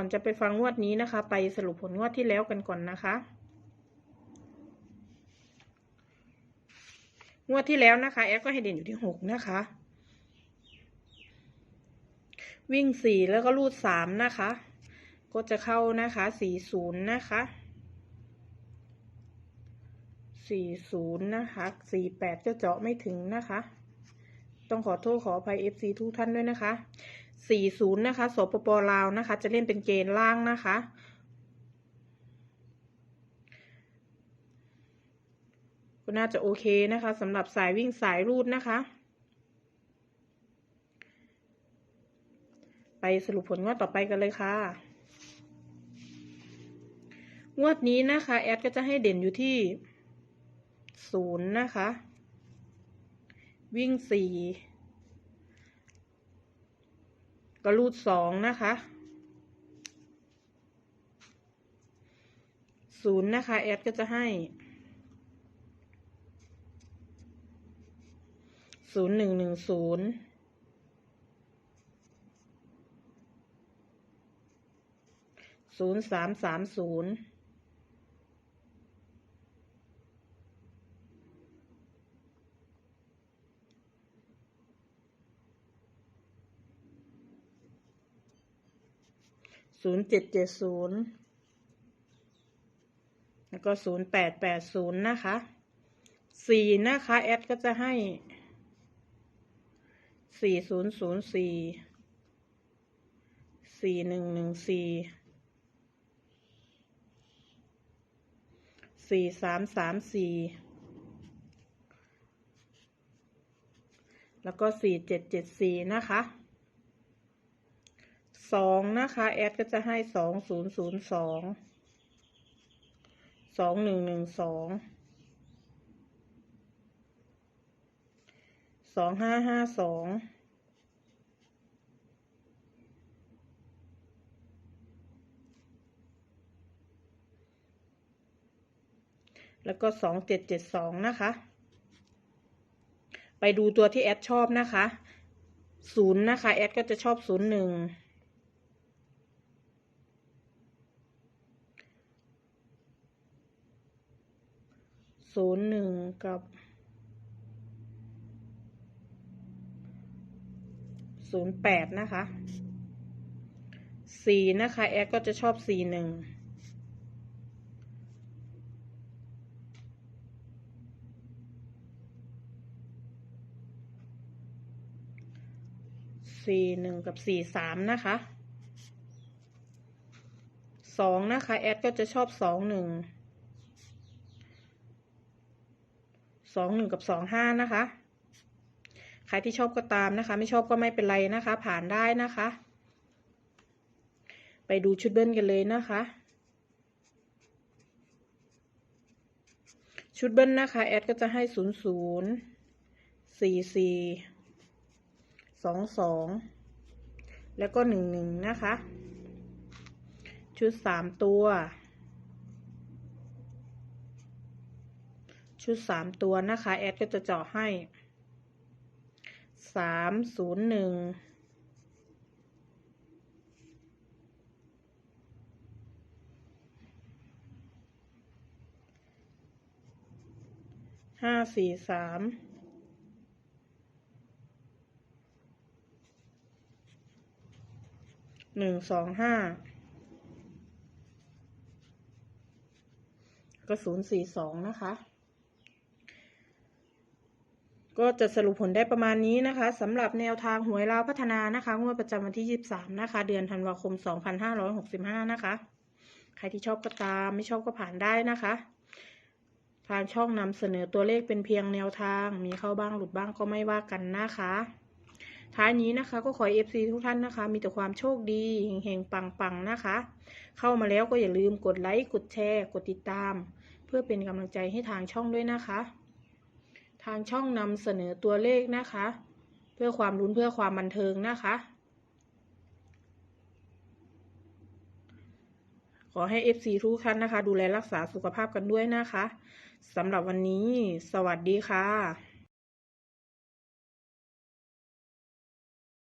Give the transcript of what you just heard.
ก่อนจะไปฟังงวดนี้นะคะ ไปสรุปผลงวดที่แล้วกันก่อนนะคะ งวดที่แล้วนะคะแอฟก็ให้เด่นอยู่ที่หกนะคะ วิ่งสี่แล้วก็รูดสามนะคะ ก็จะเข้านะคะสี่ศูนย์นะคะสี่ศูนย์นะคะสี่แปดจะเจาะไม่ถึงนะคะ ต้องขอโทษขออภัย FC ทุกท่านด้วยนะคะ 40 นะคะสปปลาวนะคะ จะเล่นเป็นเกณฑ์ล่างนะคะ ก็น่าจะโอเคนะคะสำหรับสายวิ่งสายรูดนะคะ ไปสรุปผลงวดต่อไปกันเลยค่ะ งวดนี้นะคะ แอดก็จะให้เด่นอยู่ที่ศูนย์นะคะ วิ่งสี่ ก็รูดสองนะคะศูนย์นะคะ แอดก็จะให้ศูนย์หนึ่งหนึ่งศูนย์ศูนย์สามสามศูนย์ ศูนย์เจ็ดเจ็ดศูนย์แล้วก็ศูนย์แปดแปดศูนย์นะคะสี่นะคะ แอดก็จะให้สี่ศูนย์ศูนย์สี่สี่หนึ่งหนึ่งสี่สี่สามสามสี่แล้วก็สี่เจ็ดเจ็ดสี่นะคะ สองนะคะแอดก็จะให้สองศูนย์ศูนย์สองสองหนึ่งหนึ่งสองสองห้าห้าสองแล้วก็สองเจ็ดเจ็ดสองนะคะ ไปดูตัวที่แอดชอบนะคะศูนย์นะคะ แอดก็จะชอบศูนย์หนึ่ง ศูนย์หนึ่งกับศูนย์แปดนะคะสี่นะคะแอดก็จะชอบสี่หนึ่งสี่หนึ่งกับสี่สามนะคะสองนะคะแอดก็จะชอบสองหนึ่ง สองหนึ่งกับสองห้านะคะ ใครที่ชอบก็ตามนะคะ ไม่ชอบก็ไม่เป็นไรนะคะ ผ่านได้นะคะ ไปดูชุดเบิ้ลกันเลยนะคะ ชุดเบิ้ลนะคะ แอดก็จะให้ศูนย์ศูนย์สี่สี่สองสองแล้วก็หนึ่งหนึ่งนะคะ ชุดสามตัว ชุดสามตัวนะคะ แอดก็จะเจาะให้สามศูนย์หนึ่งห้าสี่สามหนึ่งสองห้าก็ศูนย์สี่สองนะคะ ก็จะสรุปผลได้ประมาณนี้นะคะสำหรับแนวทางหวยลาวพัฒนานะคะงวดประจำวันที่ 23 นะคะ เดือนธันวาคม 2565 นะคะ ใครที่ชอบก็ตามไม่ชอบก็ผ่านได้นะคะ ทางช่องนำเสนอตัวเลขเป็นเพียงแนวทาง มีเข้าบ้างหลุดบ้างก็ไม่ว่ากันนะคะ ท้ายนี้นะคะ ก็ขอเอฟซีทุกท่านนะคะ มีแต่ความโชคดีเฮงๆปังๆนะคะ เข้ามาแล้วก็อย่าลืมกดไลค์กดแชร์ กดติดตาม เพื่อเป็นกำลังใจให้ทางช่องด้วยนะคะ ทางช่องนำเสนอตัวเลขนะคะ เพื่อความลุ้นเพื่อความบันเทิงนะคะ ขอให้ FC ทุกท่านนะคะ ดูแลรักษาสุขภาพกันด้วยนะคะสำหรับวันนี้ สวัสดีค่ะ